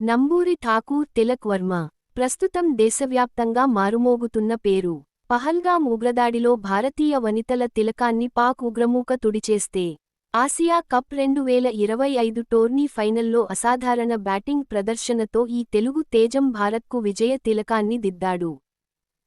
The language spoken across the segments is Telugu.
నంబూరి ఠాకూర్ తిలక్ వర్మ ప్రస్తుతం దేశవ్యాప్తంగా మారుమోగుతున్న పేరు. పహల్గాం ఉగ్రదాడిలో భారతీయ వనితల తిలకాన్ని పాక్ ఉగ్రమూక తుడిచేస్తే ఆసియా కప్ రెండు వేల ఇరవై ఐదు టోర్నీ ఫైనల్లో అసాధారణ బ్యాటింగ్ ప్రదర్శనతో ఈ తెలుగు తేజం భారత్కు విజయ తిలకాన్ని దిద్దాడు.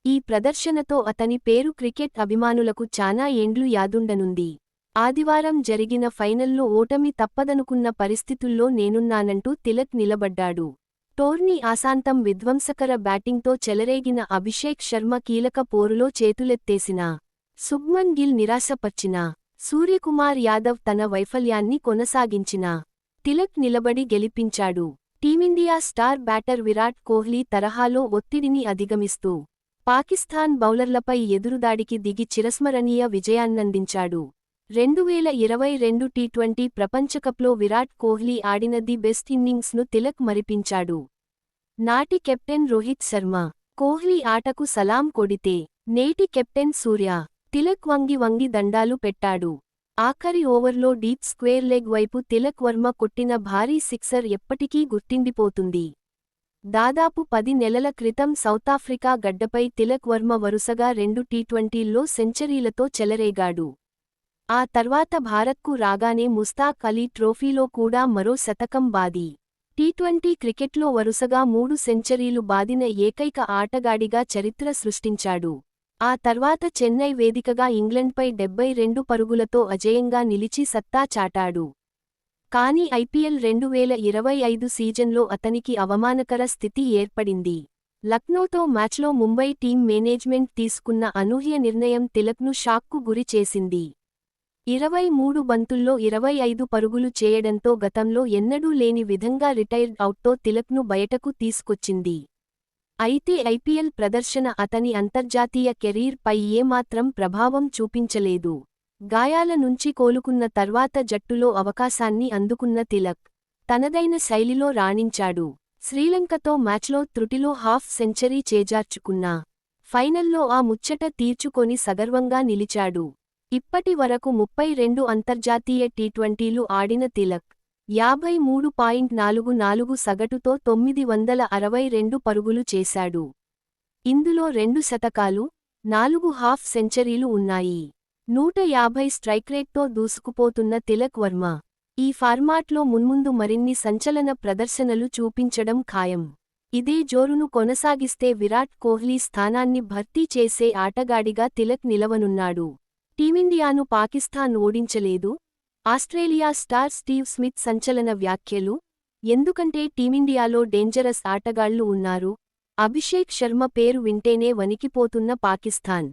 ఈ ప్రదర్శనతో అతని పేరు క్రికెట్ అభిమానులకు చానా ఏండ్లు యాదుండనుంది. ఆదివారం జరిగిన ఫైనల్లో ఓటమి తప్పదనుకున్న పరిస్థితుల్లో నేనున్నానంటూ తిలక్ నిలబడ్డాడు. టోర్నీ ఆశాంతం విధ్వంసకర బ్యాటింగ్తో చెలరేగిన అభిషేక్ శర్మ కీలక పోరులో చేతులెత్తేసినా. సుబ్మన్ గిల్ నిరాశపర్చినా. సూర్యకుమార్ యాదవ్ తన వైఫల్యాన్ని కొనసాగించినా. తిలక్ నిలబడి గెలిపించాడు. Team India star batter Virat Kohli తరహాలో ఒత్తిడిని అధిగమిస్తూ. పాకిస్తాన్ బౌలర్లపై ఎదురుదాడికి దిగి చిరస్మరణీయ విజయాన్నందించాడు. రెండు వేల ఇరవై రెండు టీ ట్వంటీ ప్రపంచకప్లో విరాట్ కోహ్లీ ఆడిన ది బెస్ట్ ఇన్నింగ్స్ను తిలక్ మరిపించాడు. నాటి కెప్టెన్ రోహిత్ శర్మ కోహ్లీ ఆటకు సలాం కొడితే నేటి కెప్టెన్ సూర్య తిలక్ వంగి వంగి దండాలు పెట్టాడు. ఆఖరి ఓవర్లో డీప్ స్క్వేర్ లెగ్ వైపు తిలక్ వర్మ కొట్టిన భారీ సిక్సర్ ఎప్పటికీ గుర్తిండిపోతుంది. దాదాపు పది నెలల క్రితం సౌతాఫ్రికా గడ్డపై తిలక్ వర్మ వరుసగా రెండు టీ ట్వంటీల్లో సెంచరీలతో చెలరేగాడు. ఆ తర్వాత భారత్కు రాగానే ముస్తాక్ అలీ ట్రోఫీలో కూడా మరో శతకం బాది. టీ ట్వంటీ క్రికెట్లో వరుసగా మూడు సెంచరీలు బాదిన ఏకైక ఆటగాడిగా చరిత్ర సృష్టించాడు. ఆ తర్వాత చెన్నై వేదికగా ఇంగ్లండ్పై డెబ్బై రెండు పరుగులతో అజేయంగా నిలిచి సత్తా చాటాడు. కానీ ఐపీఎల్ రెండు వేల ఇరవై ఐదు సీజన్లో అతనికి అవమానకర స్థితి ఏర్పడింది. లక్నోతో మ్యాచ్లో ముంబై టీం మేనేజ్మెంట్ తీసుకున్న అనూహ్య నిర్ణయం తిలక్ను షాక్కు గురి చేసింది. ఇరవై మూడు బంతుల్లో ఇరవై ఐదు పరుగులు చేయడంతో గతంలో ఎన్నడూ లేని విధంగా రిటైర్డ్ అవుట్తో తిలక్ను బయటకు తీసుకొచ్చింది. అయితే ఐపీఎల్ ప్రదర్శన అతని అంతర్జాతీయ కెరీర్ పై ఏమాత్రం ప్రభావం చూపించలేదు. గాయాల నుంచి కోలుకున్న తర్వాత జట్టులో అవకాశాన్ని అందుకున్న తిలక్ తనదైన శైలిలో రాణించాడు. శ్రీలంకతో మ్యాచ్లో త్రుటిలో హాఫ్ సెంచరీ చేజార్చుకున్నా ఫైనల్లో ఆ ముచ్చట తీర్చుకొని సగర్వంగా నిలిచాడు. ఇప్పటి వరకు ముప్పై రెండు అంతర్జాతీయ టీ ట్వంటీలు ఆడిన తిలక్ యాభై మూడు పాయింట్ నాలుగు నాలుగు సగటుతో తొమ్మిది వందల అరవై రెండు పరుగులు చేశాడు. ఇందులో రెండు శతకాలు నాలుగు హాఫ్ సెంచరీలు ఉన్నాయి. నూట యాభై స్ట్రైక్రేట్తో దూసుకుపోతున్న తిలక్ వర్మ ఈ ఫార్మాట్లో మున్ముందు మరిన్ని సంచలన ప్రదర్శనలు చూపించడం ఖాయం. ఇదే జోరును కొనసాగిస్తే విరాట్ కోహ్లీ స్థానాన్ని భర్తీ చేసే ఆటగాడిగా తిలక్ నిలవనున్నాడు. టీమిండియాను పాకిస్తాన్ ఓడించలేదు. ఆస్ట్రేలియా స్టార్ స్టీవ్ స్మిత్ సంచలన వ్యాఖ్యలు. ఎందుకంటే టీమిండియాలో డేంజరస్ ఆటగాళ్ళు ఉన్నారు. అభిషేక్ శర్మ పేరు వింటేనే వణికిపోతున్న పాకిస్తాన్.